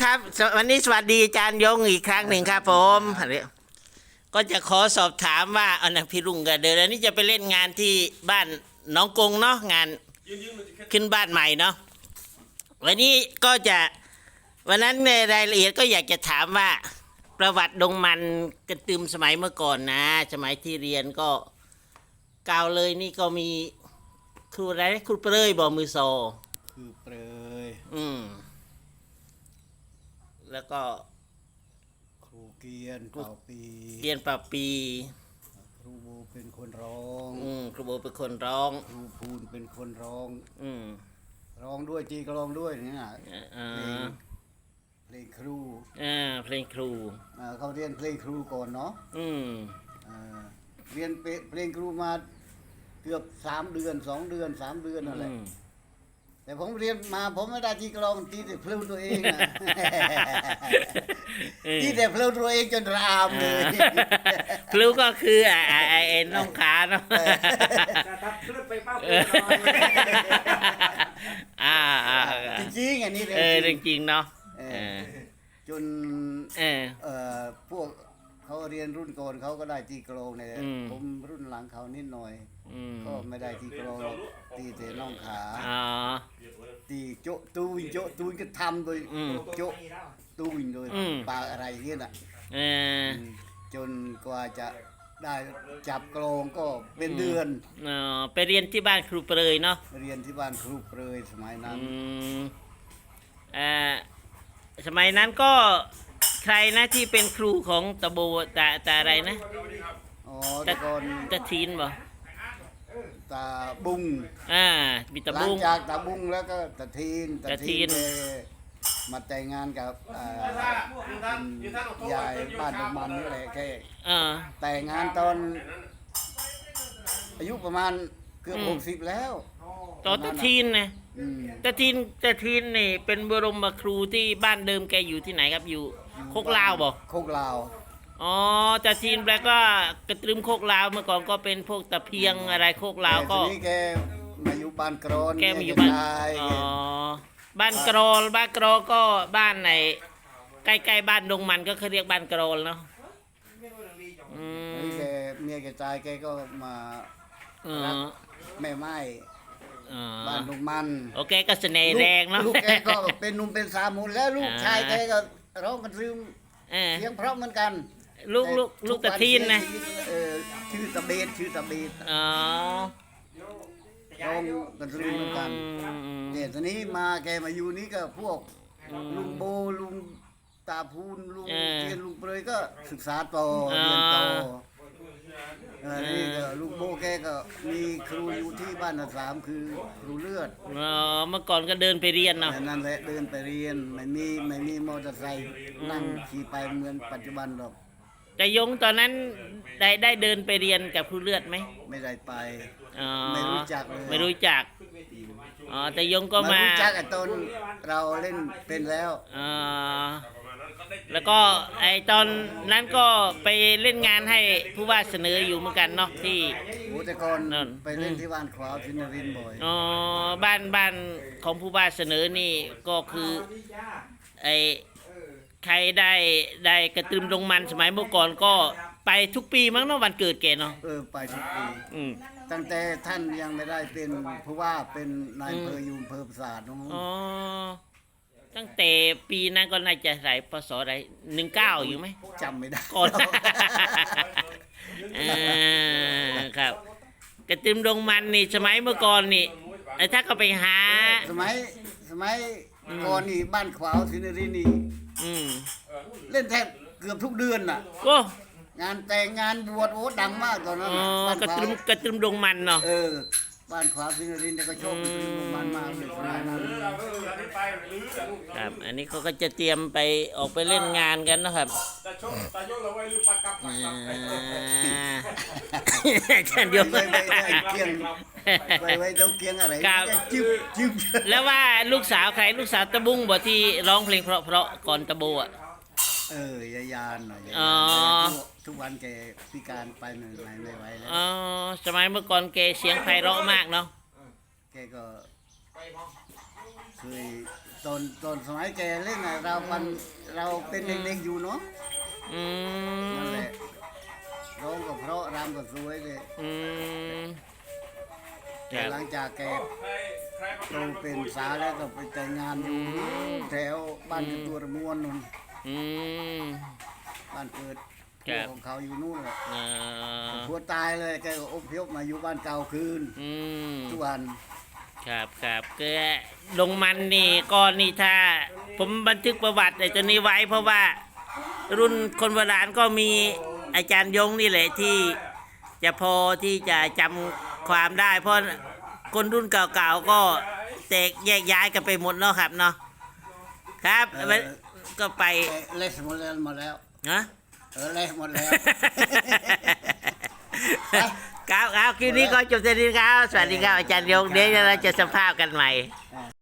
ครับสววันนี้สวัสดีอาจารย์ยงอีกครั้งหนึ่งครับผมก็จะขอสอบถามว่าเอานะพี่รุ่งกันเดี๋ยวนี้จะไปเล่นงานที่บ้านหน้องกงเนาะงานขึ้นบ้านใหม่เนาะวันนี้ก็จะวันนั้นในรายละเอียดก็อยากจะถามว่า ประวัติดงมันกระตืมสมัยเมื่อก่อนนะ สมัยที่เรียนก็กาวเลยนี่ก็มีครูอะไรนะครูเปรยบอมือโซคือเปรยอืม แล้วก็ครูเกียนเป่าปีเรียนปรับปี ครูโบเป็นคนร้อง อืมครูโบเป็นคนร้อง ครูพูนเป็นคนร้อง อืมร้องด้วยจีก็ร้องด้วยเนี่ยนะอ่าเพลงเพลงครูอ่าเพลงครูอ่าเขาเรียนเพลงครูก่อนเนาะอืมอ่าเรียนเพลเพลงครูมาเกือบสามเดือนสองเดือนสามเดือนนั่นแหละอืม แต่ผมเรียนมาผมไม่ได้จีกลองตีแต่เพลงตัวเองนะเออตีแต่เพลงตัวเองจนรามเลยครูก็คืออ่าอ่าไอ้ไอ้น้องขาเนาะจะทับคลึบไปเป้าเอออ่าอ่าจริงๆอันนี้เออจเรื่ริองงจริงเนาะเอเอออจนเออเอ่อพวก เขาเรียนรุ่นก่อนเขาก็ได้ตีกลองเนี่ยอืม ผมรุ่นหลังเขานิดหน่อย อืมก็ไม่ได้ตีกลองหรอกตีแต่น่องขาอ๋อตีโจะตูนโจะตูนก็ทำโดยอืมโจะตูนโดยอืม ปากอะไรเงี้ยน่ะเออจนกว่าจะได้จับกลองก็เป็นเดือน เออไปเรียนที่บ้านครูเปรยเนาะเรียนที่บ้านครูเปรยสมัยนั้น อืมอ่าสมัยนั้นก็ ใครนะที่เป็นครูของตะโบตาตาอะไรนะอ๋อแต่ก่อนตะทีนบ่ตาบุงอ่ามีตะหลับุงงจากตาบุงแล้วก็ตาทีนตาทีนแกมาแต่งงานกับอ่าเป็นยายบ้านดงมันนี่แหละแกเออ แต่งงานตอน อายุประมาณเกือบอืม หกสิบแล้ว ต่อตะทีนนะอืมตะทีนตะทีนนี่ เป็นบรมครูที่บ้านเดิมแกอยู่ที่ไหนครับอยู่โคกลาวบ่โคกลาว อ๋อตะทีนแปลก็กระตรึมโคกลาวเมื่อก่อนก็เป็นพวกตะเพียงอะไรโคกลาวก็ แต่ทีนี้แกมาอยู่บ้านกรอนแกมาอยู่บ้านตายอ๋อ บ้านกรอลบ้านกรอลก็บ้านไหนใกล้ๆบ้านดงมันก็เขาเรียกบ้านกรอลเนาะอืนี่มแกเมียแกตายแกก็มาเอรัอกแม่ไม้ อ๋อ บ้านดงมันโอเคก็เสน่ห์แรงเนาะ ลูกแกก็เป็นหนุ่มเป็นสาวหมดแล้วลูกอ่า ชายแกก็ร้องกันซึมเออเสียงเพราะเหมือนกันลูกลูกลูกตะทีนนะเออชื่อตะเบดชื่อตะเบดอ๋อร้องกันซึมเหมือนกัน อืม เนี่ยตอนนี้มาแกมาอยู่นี่ก็พวกลุงโบลุงตาพูนลุงเออเทียนลุงเปรยก็ศึกษาต่ออ่าเรียนต่อ เออนี่ก็ลุงโบแกก็มีครูอยู่ที่บ้านอันสามคือครูเลือดอ๋อเมื่อก่อนก็เดินไปเรียนเนาะนั่นแหละเดินไปเรียนไม่มีไม่มีมอเตอร์ไซค์นั่งขี่ไปเหมือนปัจจุบันหรอกแต่ยงตอนนั้นได้ได้เดินไปเรียนกับครูเลือดไหมไม่ได้ไป อ๋อไม่รู้จักเลย ไม่รู้จักอ๋อแต่ยงก็มามารู้จักไอ้ตอนเราเล่นเป็นแล้วอ่า แล้วก็ไอตอนนั้นก็ไปเล่นงานให้ผู้ว่าเสนออยู่เหมือนกันเนาะที่ โอ้แต่ก่อนนั่น ไปเล่นที่บ้านขวาวที่นรินทร์บ่อยอ๋อบ้านบ้านของผู้ว่าเสนอนี่ก็คือไอใครได้ได้กระตืมลงมันสมัยเมื่อก่อนก็ไปทุกปีมั้งเนาะวันเกิดแกเนาะเออไปทุกปีอืมตั้งแต่ท่านยังไม่ได้เป็นผู้ว่าเป็นนายอำเภออยู่อำเภอปราสาทนู้นอ๋อ ตั้งแต่ปีนั้นก็น่าจะใส่ปศอะไรหนึ่งเก้าอยู่ไหมจำไม่ได้ก่อน เออครับ กระติมดงมันนี่สมัยเมื่อก่อนนี่ไอ้ถ้าก็ไปหา สมัยสมัยก่อนนี่บ้านขวาวที่นรินทร์นี่อืมเล่นแทบเกือบทุกเดือนน่ะ ก็ งานแต่งงานบวชโอ้ดังมากตอนนั้นอ๋อน่ะบ้านกระขวาติวมกระติมดงมันเนาะ เออบ้านขวาวที่นรินทร์เนี่ยก็ชอบกระตือรือมันมากเลยสมัยนั้น ครับอันนี้เขาก็จะเตรียมไปออกไปเล่นงานกันนะครับตาโชคตาโยกเราไว้ลืมปากกับปากกับอ่าอาจารย์เดียวไว้ไว้ไว้เกียง ไว้ไว้เต้าเกียงอะไรครับ จึ๊บจึ๊บแล้วว่าลูกสาวใครลูกสาวตะบุ้งบ่ที่ร้องเพลงเพราะๆก่อนตะโบอะ เออยายานหน่อยยายอ๋อานทุกวันแกพิการไปไม่ไหวไม่ไหวแล้วอ๋อสมัยเมื่อก่อนแกเสียงไพเราะมากเนาะแกก็ เคยตอนตอนสมัยแกเล่นน่ะเรามันเราเป็นเด็กๆอยู่เนาะอืนั่นมแหละร้องก็เพราะรำก็สวยเลยอืมคแต่รับหลังจากแกใครใครโตเป็นสาวแล้วก็ไปแต่งงานอยู่แถวบ้านตัวระมวนนู่นอืม บ้านเกิดครับ ของเขาอยู่นู่นแหละเอ่อผัวตายเลยแกก็อพยพมาอยู่บ้านเก่าคืนอืมทุกวัน ครับครับก็ลงมันนี่ก็นี่ถ้า ผมบันทึกประวัติไอ้ตัวนี้ไว้เพราะว่า รุ่นคนโบราณก็มีอาจารย์ยงนี่แหละที่จะพอที่จะจำความได้ เพราะคนรุ่นเก่าๆก็แตกแยกย้ายกันไปหมดเนาะครับเนาะครับก็ไปแกเล็กหมดแล้วหมดแล้วนะ เออเล็กหมดแล้ว ครับครับคลิปนี้ก็จบเท่านี้ครับ สวัสดีครับอาจารย์ยงเดี๋ยวเราจะสัมภาษณ์กันใหม่